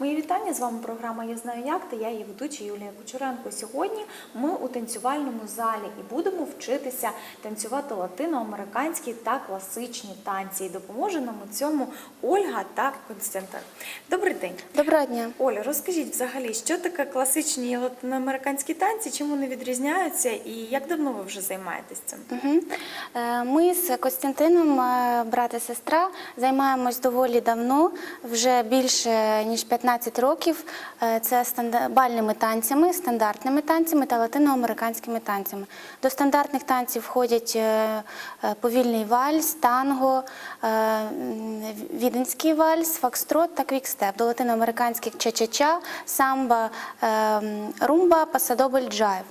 вами програма Я знаю як та я її ведуча Юлія Кучеренко. Сьогодні ми у танцювальному залі і будемо вчитися танцювати латиноамериканські та класичні танці. І допоможе нам у цьому Ольга та Константин. Добрий день. Доброго дня. Оля, розкажіть взагалі, що таке класичні латиноамериканські танці, чим вони відрізняються, і як давно ви вже займаєтесь цим? Е, Ми з Костянтином, е, брат і сестра, займаємось доволі давно, вже більше ніж 15 років. Е, Це бальними танцями, стандартними танцями та латиноамериканськими танцями. До стандартних танців входять е, е, повільний вальс, танго, віденський вальс, фокстрот та квікстеп. До латиноамериканських ча-ча-ча, самба, е, румба, пасадобль, джайв.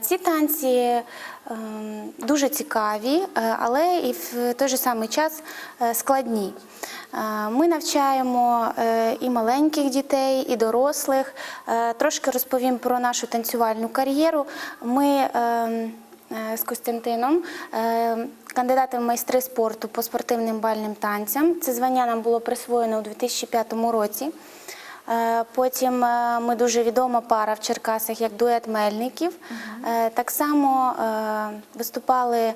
Ці танці ем, дуже цікаві, але і в той же самий час складні. Ми навчаємо е, і маленьких дітей, і дорослих. Е, Трошки розповім про нашу танцювальну кар'єру. Ми ем, е, з Костянтином, кандидати в майстри спорту по спортивним бальним танцям. Це звання нам було присвоєно у 2005 році. Потім ми дуже відома пара в Черкасах як дует Мельників. Так само виступали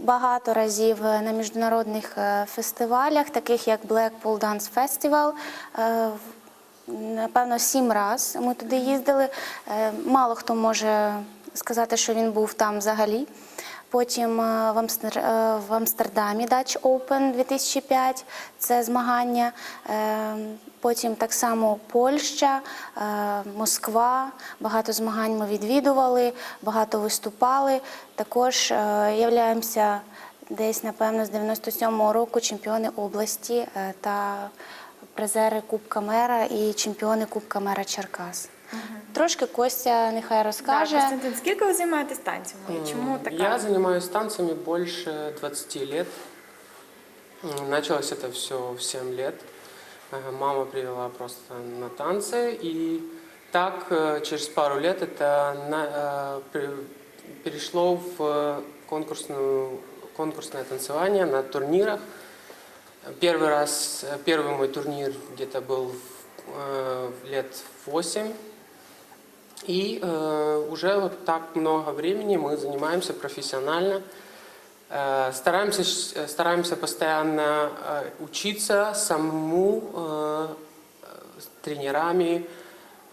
багато разів на міжнародних е, фестивалях, таких як Blackpool Dance Festival. Е, Напевно, сім раз ми туди їздили. Е, Мало хто може сказати, що він був там взагалі. Потім е, в, Амстер... е, в Амстердамі Dutch Open 2005 це змагання. Е, Потім так само Польща, Москва. Багато змагань ми відвідували, багато виступали. Також являємося десь, напевно, з 97-го року чемпіони області та призери Кубка Мера і чемпіони Кубка Мера Черкас. Трошки Костя нехай розкаже. Так, Константин, скільки ви займаєтесь танцями? І чому така? Я занимаюсь танцами больше 20 лет. М, Началось это все в 7 лет. Э, Мама привела просто на танцы. И так э, через пару лет это на- э, при- перешло в э, конкурсную, конкурсное танцевание на турнирах. Первый раз, э, первый мой турнир где-то был э, в лет 8. И э, уже вот так много времени мы занимаемся профессионально. Э, стараемся, щ- э, стараемся постоянно э, учиться самому э, э, с тренерами,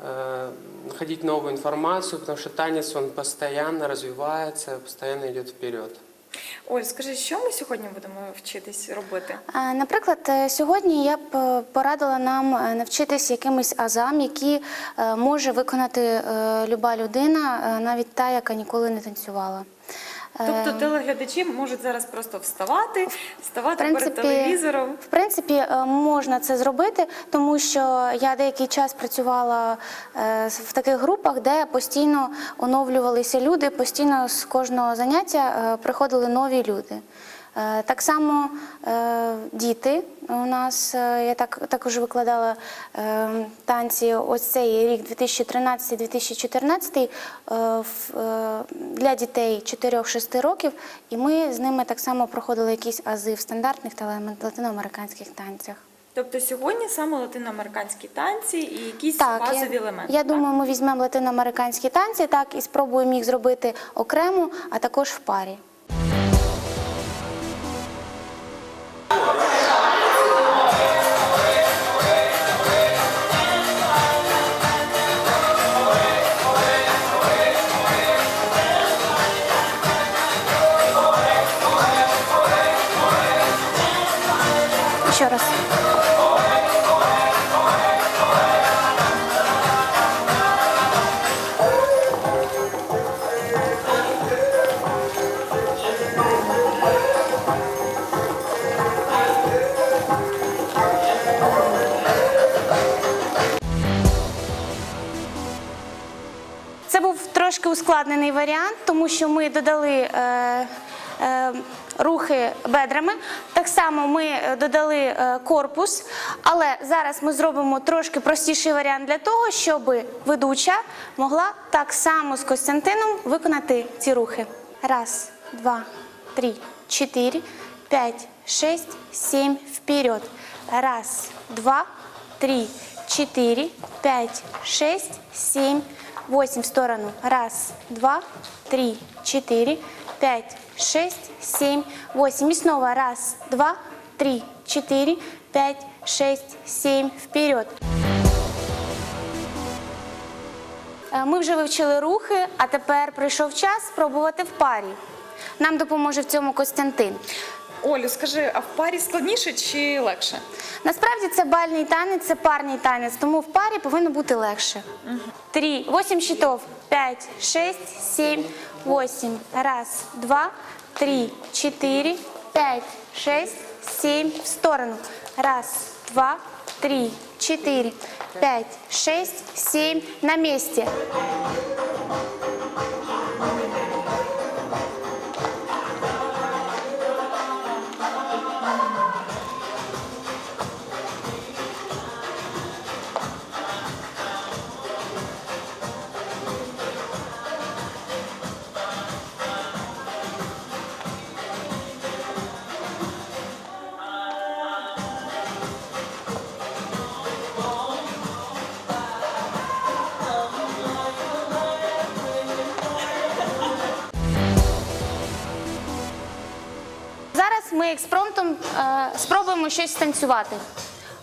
э, находить новую информацию, потому что танец, он постоянно развивается, постоянно идет вперед. Оль, скажи, що ми сьогодні будемо вчитись робити? Наприклад, е, сьогодні я б е, порадила нам е, навчитись якимось азам, які може виконати люба людина, навіть та, яка ніколи не танцювала. Е, Тобто телеглядачі можуть зараз просто вставати, вставати перед телевізором. В принципі, е, можна це зробити, тому що я деякий час працювала е, в таких групах, де постійно оновлювалися люди, постійно з кожного заняття е, приходили нові люди. Е, Так само е, діти у нас, е, я так, також викладала танці ось цей рік 2013-2014 е, в- е, для дітей 4-6 років, і ми з ними так само проходили якісь ази в стандартних та латиноамериканських танцях. Тобто сьогодні саме латиноамериканські танці і якісь Так, базові я, елементи. я так? думаю, ми візьмемо латиноамериканські танці, так і спробуємо їх зробити окремо, а також в парі. ускладнений варіант, тому що ми додали. Е, е, рухи бедрами, так само ми додали е, корпус, але зараз ми зробимо трошки простіший варіант для того, щоб ведуча могла так само з Костянтином виконати ці рухи. Раз, два, три, чотири, п'ять, шість, сім. Вперед. Раз, два, три, чотири, п'ять, шість, сім. 8 в сторону. Раз, два, три, четыре, пять, шесть, семь, восемь. И снова раз, два, три, четыре, пять, шесть, семь. Вперед. Э, Ми вже вивчили рухи, а тепер прийшов час спробувати в парі. Нам допоможе в цьому Костянтин. Олю, скажи, а в парі складніше чи легше? Насправді це бальний танець, це парний танець, тому в парі повинно бути легше. Три, восемь щитов. Пять, шесть, семь, восемь. Раз, два, три, четыре, пять, шесть, семь. В сторону. Раз, два, три, четыре, пять, шесть, семь. На месте. Спробуємо щось танцювати.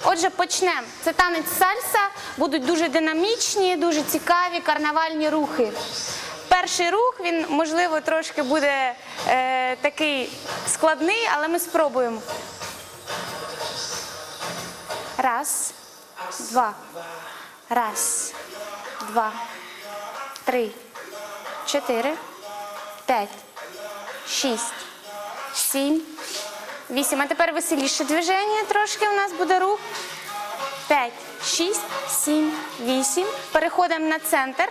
Отже, почнемо. Це танець сальса, будуть дуже динамічні, дуже цікаві карнавальні рухи. Перший рух він, можливо, трошки буде е, такий складний, але ми спробуємо. Раз, два. Раз, два, три, чотири, п'ять, шість, сім, вісім. А тепер веселіше движення трошки у нас буде рух. П'ять, шість, сім, вісім. Переходимо на центр.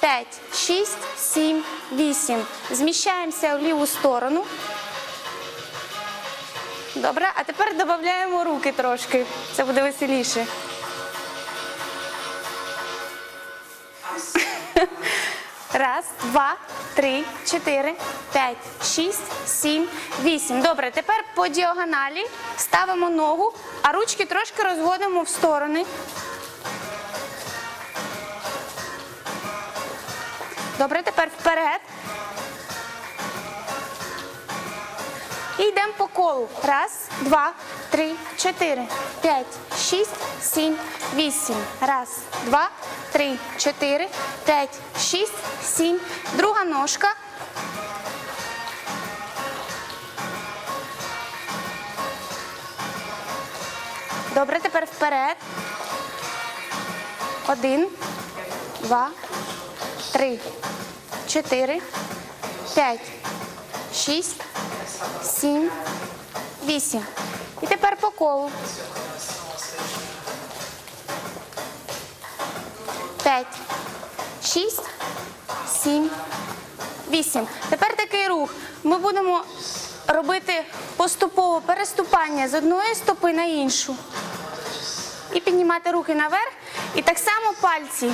П'ять, шість, сім, вісім. Зміщаємося в ліву сторону. Добре, а тепер додаємо руки трошки. Це буде веселіше. Раз, два, три, чотири, п'ять, шість, сім, вісім. Добре, тепер по діагоналі ставимо ногу, а ручки трошки розводимо в сторони. Добре, тепер вперед. І йдемо по колу. Раз, два, три, чотири, п'ять, шість, сім, вісім. Раз, два, три, чотири, п'ять, шість, сім. Друга ножка. Добре, тепер вперед. Один, два, три, чотири, п'ять, шість, сім, вісім. І тепер по колу. П'ять, шість, сім, вісім. Тепер такий рух. Ми будемо робити поступово переступання з одної стопи на іншу. І піднімати руки наверх. І так само пальці.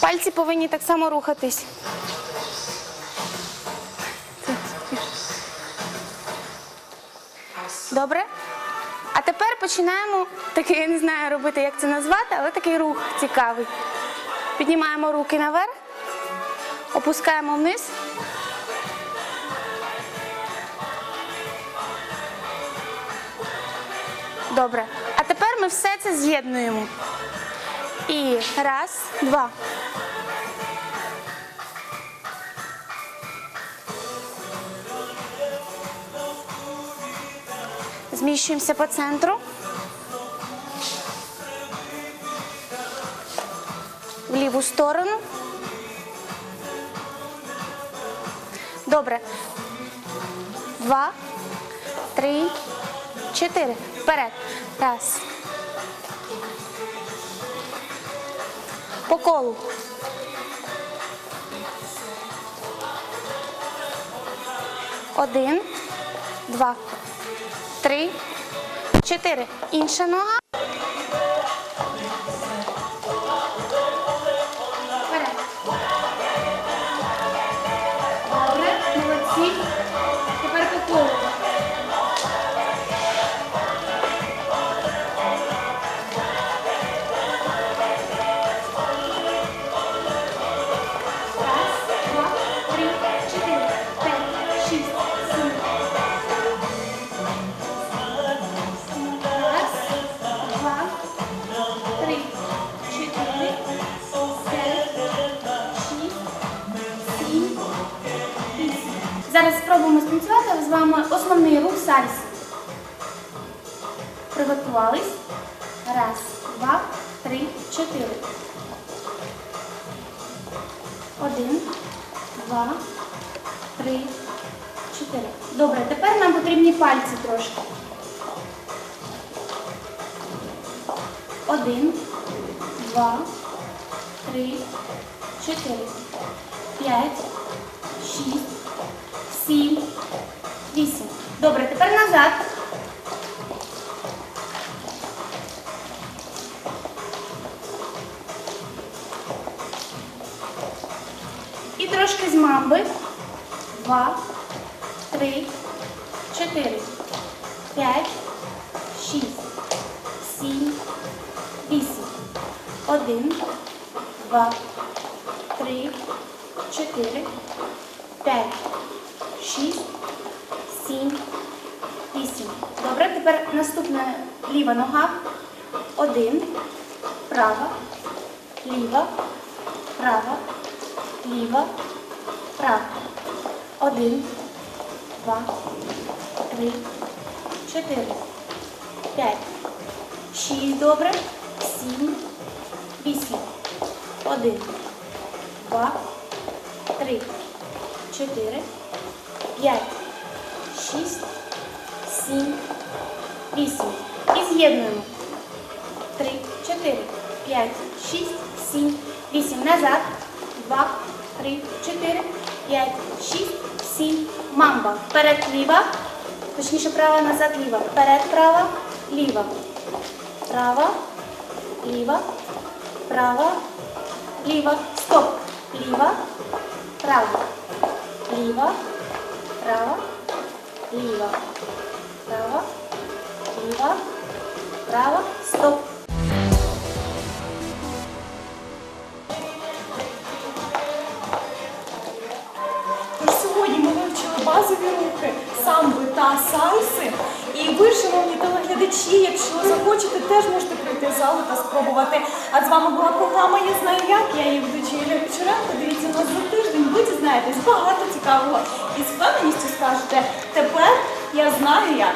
Пальці повинні так само рухатись. Добре? Тепер починаємо такий, я не знаю робити, як це назвати, але такий рух цікавий. Піднімаємо руки наверх, опускаємо вниз. Добре. А тепер ми все це з'єднуємо. І раз, два. Зміщуємося по центру. В ліву сторону. Добре. Два, три, чотири. Вперед. Раз. По колу. Один, два, три, чотири. Інша нога. Зараз спробуємо станцювати з вами основний рух сальси. Приготувались. Раз, два, три, чотири. Один, два, три, чотири. Добре, тепер нам потрібні пальці трошки. Один, два, три, чотири, п'ять, шість, сім, вісім. Добре, тепер назад. І трошки з мамби. Два, три, чотири, п'ять, шість, сім, вісім. Один, два, три, чотири, п'ять, шість, сім, вісім. Добре, тепер наступна ліва нога. Один, права, ліва, права, ліва, права. Один, два, три, чотири, п'ять, шість, добре, сім, вісім. Один, два, три, чотири, п'ять, шість, сім, вісім. І з'єднуємо. Три, чотири, п'ять, шість, сім, вісім. Назад. Два, три, чотири, п'ять, шість, сім. Мамба. Вперед ліва. Точніше, права, назад, ліва. Вперед, права, ліва. Права, ліва, права, ліва. Стоп. Ліва, права. Ліва, права, ліва. Права, ліва, права. Стоп. Сьогодні ми вивчили базові рухи самби та сальси. І ви, шановні телеглядачі, якщо захочете, теж можете прийти в залу та спробувати. А з вами була програма Я знаю як. Я її ведуча Юлія Кучеренко. Дивіться нас за тиждень. Ви дізнаєтесь багато цікавого і з впевненістю скажете, тепер я знаю як.